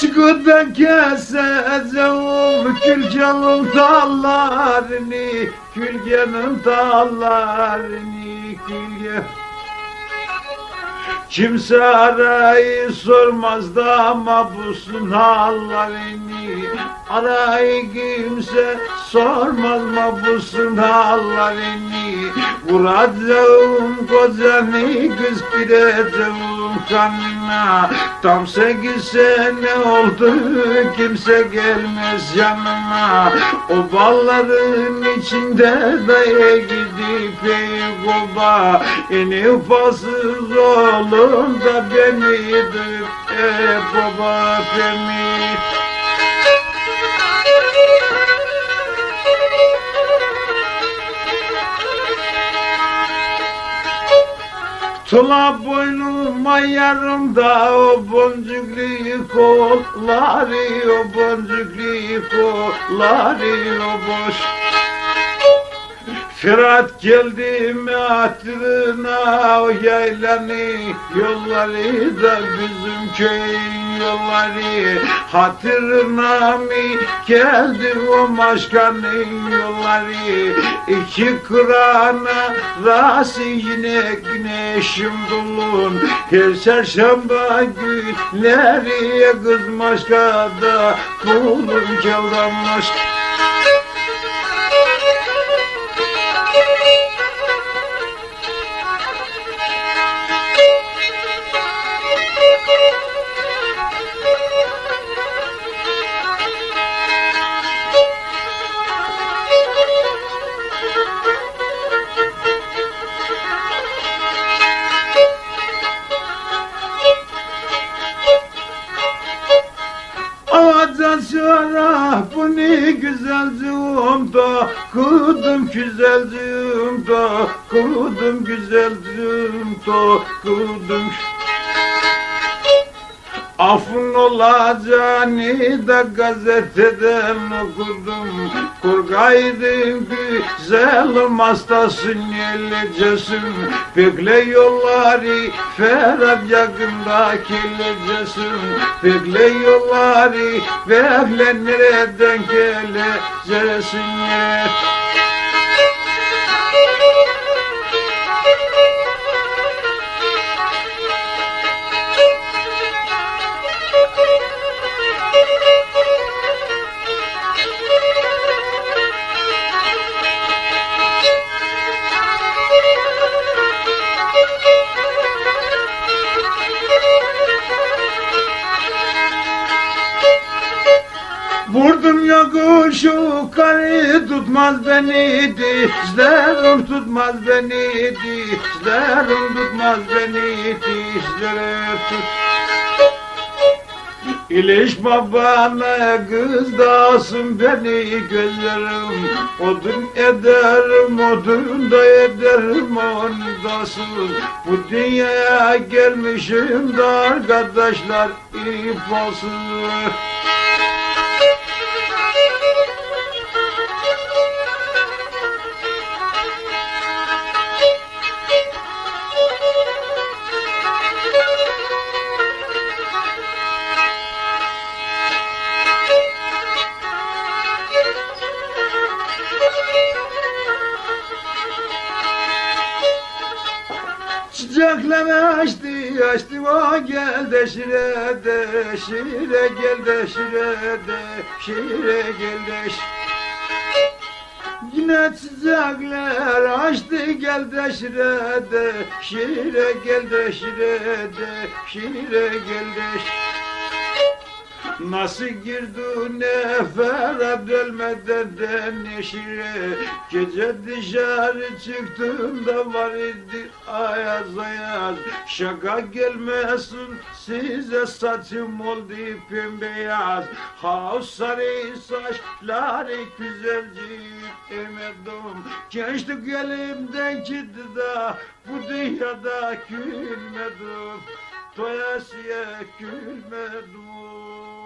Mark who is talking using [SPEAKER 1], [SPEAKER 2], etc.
[SPEAKER 1] Çıkıdan keseceğim külgenin dallarını Külgenin dallarını külge Kimse arayı sormaz da mabusun hallerini Arayı kimse sormaz mabusun hallerini Vuracağım kocanı kız gireceğim kanına. Tam sekiz sene oldu kimse gelmez yanıma. O balların içinde daya gidip ey baba En fasız oğlum da benidir ey baba beni Tula boynuma yarımda o boncuklu kolları o boncuklu kolları o boş. Fırat geldi mi hatırına o yaylanı yolları da bizim köyün yolları Hatırına mı geldi o başkanın yolları İki kırana rası yine güneşim dolun. Her çarşamba günleri kız maşkada kulun çaldanmış Ağacan sonra bu ne güzelciğim da. Kudum güzelciğim da Kudum güzelciğim da. Kudum Afın olacağını da gazeteden okudum. Kurgaydın güzelim hastasın gelecesin Bekle yolları Ferhat yakında geleceksin. Bekle yolları Bekle nereden geleceksin Vurdum yokuşu karı tutmaz beni dişlerim tutmaz beni dişlerim tutmaz beni dişlerim tut. İliş babana kız dağsın beni gözlerim Odun ederim odun da ederim onu Bu dünyaya gelmişim de arkadaşlar ip olsun Çiçekler açtı açtı o gel de şire de şire gel de şire de şire gel de şire. Yine çiçekler açtı gel de şire de şire gel de şire de şire gel de şire. Nasıl girdi nefere dölmeden de neşire? Gece dışarı çıktığımda var idi ayaz ayaz. Şaka gelmesin size saçım oldu pembeyaz Ha o sarı saçları güzelcik emedim Gençlik elimden gitti de bu dünyada gülmedim Toyasıya gülme dur.